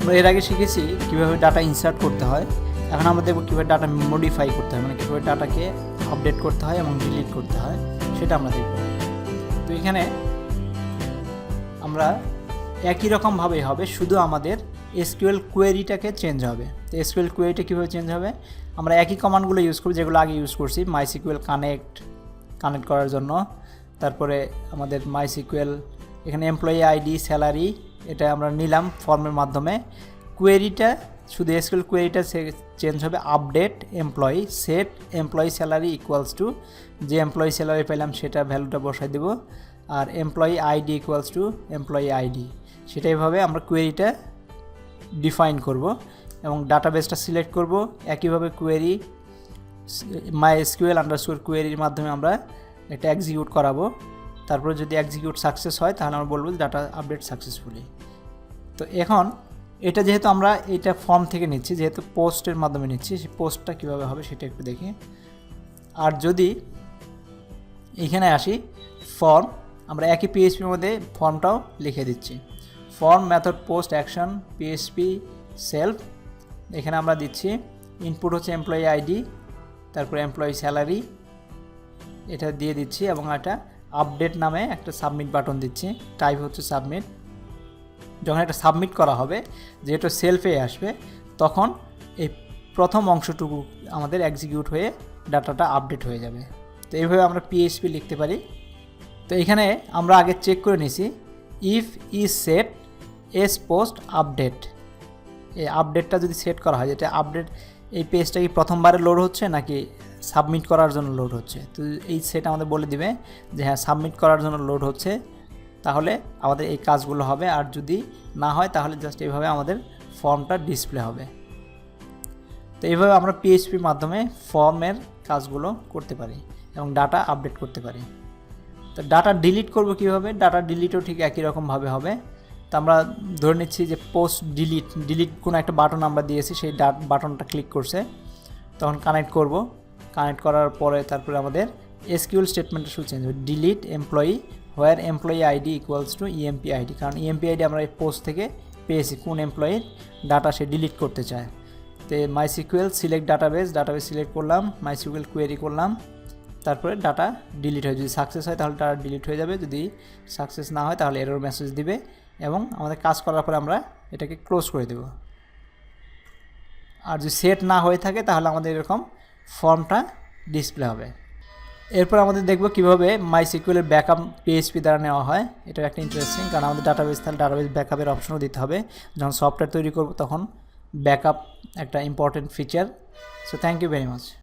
আমরা এর আগে শিখেছি কীভাবে ডাটা ইনসার্ট করতে হয়। এখন আমরা দেখব কীভাবে ডাটা মডিফাই করতে হয় মানে কীভাবে ডাটাকে আপডেট করতে হয় এবং ডিলিট করতে হয়, সেটা আমরা দেখব। তো এখানে আমরা একই রকমভাবেই হবে, শুধু আমাদের এসকিউএল কোয়েরিটাকে চেঞ্জ হবে। তো এসকিউএল কোয়েরিটা কীভাবে চেঞ্জ হবে? আমরা একই কমান্ডগুলো ইউজ করব যেগুলো আগে ইউজ করছি মাইসিকুয়েল কানেক্ট কানেক্ট করার জন্য। তারপরে আমাদের মাইসিকুয়েল এখানে এমপ্লয়ি আইডি স্যালারি এটা আমরা নিলাম ফর্মের মাধ্যমে। কোয়েরিটা শুধু এসকিউএল কোয়েরিটা চেঞ্জ হবে update employee set employee salary equals to যে এমপ্লয়ি স্যালারি পেলাম সেটা ভ্যালুটা বসাই দেবো, আর employee ID equals to employee ID সেটাইভাবে আমরা কোয়েরিটা ডিফাইন করব এবং ডাটাবেসটা সিলেক্ট করব। একইভাবে কোয়েরি মাই এসকিউএল আন্ডারস্কোর কোয়েরির মাধ্যমে আমরা এটা এক্সিকিউট করাবো। তারপরে যদি এক্সিকিউট সাকসেস হয়, তাহলে আমরা বলব ডাটা আপডেট সাকসেসফুলি তো এখন এটা যেহেতু আমরা এটা ফর্ম থেকে নিচ্ছি, যেহেতু পোস্টের মাধ্যমে নিচ্ছি, সেই পোস্টটা কীভাবে হবে সেটা একটু দেখি। আর যদি এখানে আসি ফর্ম আমরা একই পিএইচপির মধ্যে ফর্মটাও লিখে দিচ্ছি। Form method post action PHP self এখানে আমরা দিচ্ছি ইনপুট হচ্ছে এমপ্লয়ি আইডি তারপরে এমপ্লয়ি স্যালারি এটা দিয়ে দিচ্ছি এবং একটা আপডেট নামে একটা সাবমিট বাটন দিচ্ছি। টাইপ হচ্ছে সাবমিট। যখন এটা সাবমিট করা হবে, যেহেতু সেলফে আসবে, তখন এই প্রথম অংশটুকু আমাদের এক্সিকিউট হয়ে ডাটাটা আপডেট হয়ে যাবে। তো এইভাবে আমরা পিএইচপি লিখতে পারি। তো এখানে আমরা আগে চেক করে নিছি if isset S post update এই আপডেটটা যদি সেট করা হয়, যেটা আপডেট এই পেজটা কি প্রথমবারে লোড হচ্ছে নাকি সাবমিট করার জন্য লোড হচ্ছে। তো এই সেট আমাদের বলে দিবে যে হ্যাঁ সাবমিট করার জন্য লোড হচ্ছে, তাহলে আমাদের এই কাজগুলো হবে। আর যদি না হয়, তাহলে জাস্ট এইভাবে আমাদের ফর্মটা ডিসপ্লে হবে। তো এইভাবে আমরা পিএইচপির মাধ্যমে ফর্মের কাজগুলো করতে পারি এবং ডাটা আপডেট করতে পারি। তো ডাটা ডিলিট করব কীভাবে? ডাটা ডিলিটও ঠিক একই রকমভাবে হবে। তো আমরা ধরে নিচ্ছি যে পোস্ট ডিলিট ডিলিট কোনো একটা বাটন আমরা দিয়েছি, সেই বাটনটা ক্লিক করছে। তখন কানেক্ট করব। কানেক্ট করার পরে তারপরে আমাদের এসকিউএল স্টেটমেন্টটা শুধু চেঞ্জ হবে। Delete employee where employee ID equals to EMP ID কারণ ইএমপি আইডি আমরা এই পোস্ট থেকে পেয়েছি, কোন এমপ্লয়ির ডাটা সে ডিলিট করতে চায়। তো MySQL select database database select করলাম মাই সিকুয়েল কোয়েরি করলাম, তারপরে ডাটা ডিলিট হয় যদি সাকসেস হয় তাহলে ডাটা ডিলিট হয়ে যাবে, যদি সাকসেস না হয় তাহলে এরর মেসেজ দিবে এবং আমাদের কাজ করার পরে আমরা এটাকে ক্লোজ করে দেব। আর যদি সেট না হয়ে থাকে তাহলে আমাদের এরকম ফর্মটা ডিসপ্লে হবে। এরপর আমাদের দেখব কীভাবে মাই সিকুয়েলের ব্যাকআপ পিএইচপি দ্বারা নেওয়া হয়। এটা একটা ইন্টারেস্টিং কারণ আমাদের ডাটাবেস তাহলে ডাটাবেস ব্যাকআপের অপশনও দিতে হবে। যখন সফটওয়্যার তৈরি করব, তখন ব্যাকআপ একটা important feature so thank you very much